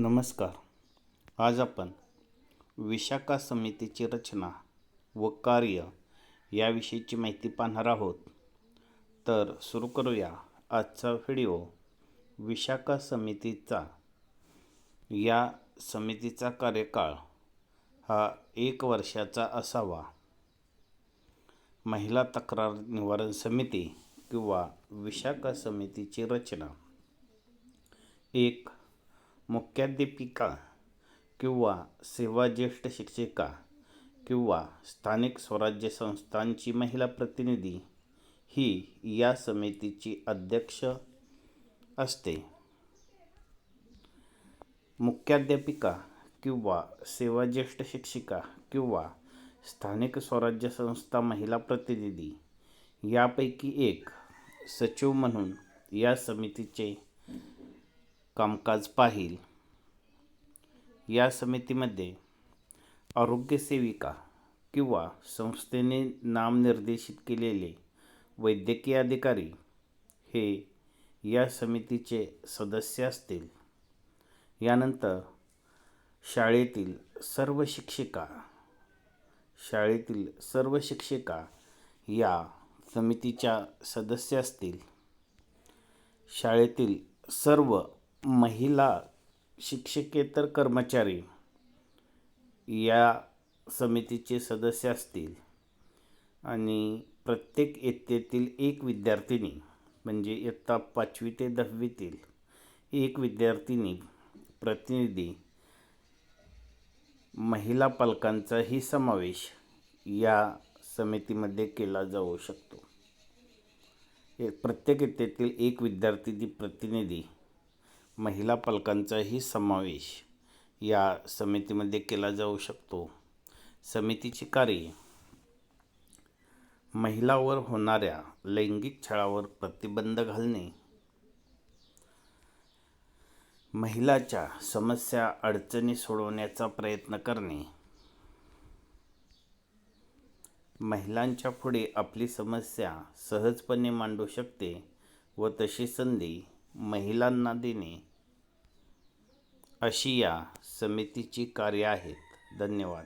नमस्कार. आज आपण विशाखा समितीची रचना व कार्य याविषयीची माहिती पाहणार आहोत. तर सुरू करूया आजचा व्हिडिओ. विशाखा समितीचा या समितीचा कार्यकाळ हा एक वर्षाचा असावा. महिला तक्रार निवारण समिती किंवा विशाखा समितीची रचना. एक मुख्याध्यापिका किंवा सेवाज्येष्ठ शिक्षिका किंवा स्थानिक स्वराज्य संस्थांची महिला प्रतिनिधी ही या समितीची अध्यक्ष असते. मुख्याध्यापिका किंवा सेवाज्येष्ठ शिक्षिका किंवा स्थानिक स्वराज्य संस्था महिला प्रतिनिधी यापैकी एक सचिव म्हणून या समितीचे कामकाज पाहील. या समितीमध्ये आरोग्यसेविका किंवा संस्थेने नामनिर्देशित केलेले वैद्यकीय अधिकारी हे या समितीचे सदस्य असतील. यानंतर शाळेतील सर्व शिक्षिका शाळेतील सर्व शिक्षिका या समितीच्या सदस्य असतील. शाळेतील सर्व महिला शिक्षकेतर कर्मचारी या समितीचे सदस्य असतील. आणि प्रत्येक इयत्तेतील एक विद्यार्थिनी म्हणजे इयत्ता पाचवी ते दहावीतील एक विद्यार्थिनी प्रतिनिधी महिला पालकांचाही समावेश या समितीमध्ये केला जाऊ शकतो. प्रत्येक इयत्तेतील एक विद्यार्थी प्रतिनिधी महिला पालकांचाही समावेश या समितीमध्ये केला जाऊ शकतो. समितीची कार्ये महिलावर होणाऱ्या लैंगिक छळावर प्रतिबंध घालणे. महिलाच्या समस्या अडचणी सोडवण्याचा प्रयत्न करणे. महिलांच्या पुढे आपली समस्या सहजपणे मांडू शकते व तशी संधी महिलांना देणे. अशी या समितीची कार्य आहेत. धन्यवाद.